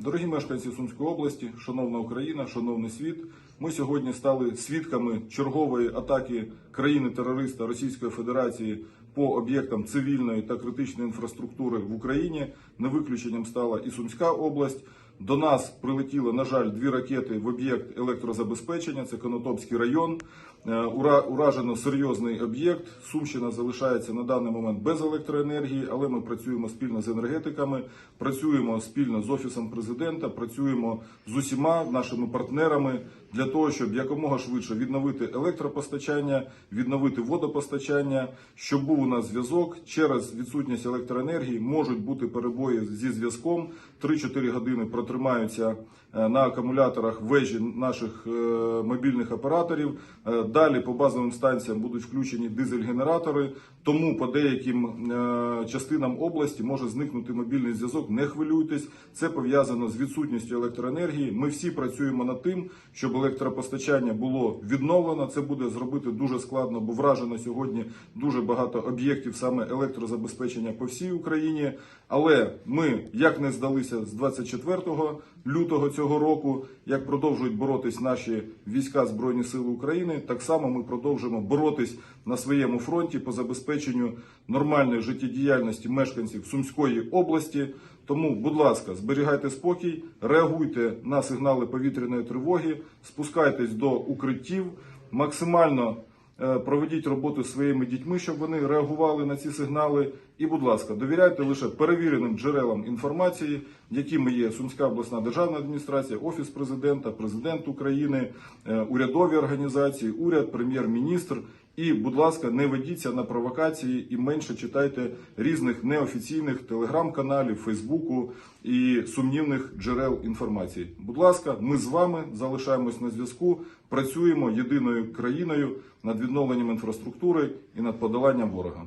Дорогі мешканці Сумської області, шановна Україна, шановний світ. Ми сьогодні стали свідками чергової атаки країни-терориста Російської Федерації по об'єктам цивільної та критичної інфраструктури в Україні. Не виключенням стала і Сумська область. До нас прилетіло, на жаль, дві ракети в об'єкт електрозабезпечення. Це Конотопський район. Е, ура- Уражено серйозний об'єкт. Сумщина залишається на даний момент без електроенергії, але ми працюємо спільно з енергетиками, працюємо спільно з офісом президента, працюємо з усіма нашими партнерами для того, щоб якомога швидше відновити електропостачання, відновити водопостачання, щоб був у нас зв'язок. Через відсутність електроенергії можуть бути перебої зі зв'язком. 3-4 години протримаються е, на акумуляторах вежі наших е, мобільних операторів. Е, Далі по базовим станціям будуть включені дизель-генератори. Тому по деяким частинам області може зникнути мобільний зв'язок. Не хвилюйтесь, це пов'язано з відсутністю електроенергії. Ми всі працюємо над тим, щоб електропостачання було відновлено. Це буде зробити дуже складно, бо вражено сьогодні дуже багато об'єктів саме електрозабезпечення по всій Україні. Але ми як не здалися з 24 лютого цього року, як продовжують боротись наші війська Збройні Сили України, так само ми продовжимо боротись на своєму фронті по забезпеченню нормальної життєдіяльності мешканців Сумської області. Тому, будь ласка, зберігайте спокій, реагуйте на сигнали повітряної тривоги, спускайтесь до укриттів, максимально е, проведіть роботу зі своїми дітьми, щоб вони реагували на ці сигнали. І, будь ласка, довіряйте лише перевіреним джерелам інформації, якими є Сумська обласна державна адміністрація, офіс президента, президент України, е, урядові організації, уряд, прем'єр-міністр. І, будь ласка, не ведіться на провокації і менше читайте різних неофіційних телеграм-каналів, Фейсбуку і сумнівних джерел інформації. Будь ласка, ми з вами залишаємось на зв'язку, працюємо єдиною країною над відновленням інфраструктури і над подоланням ворога.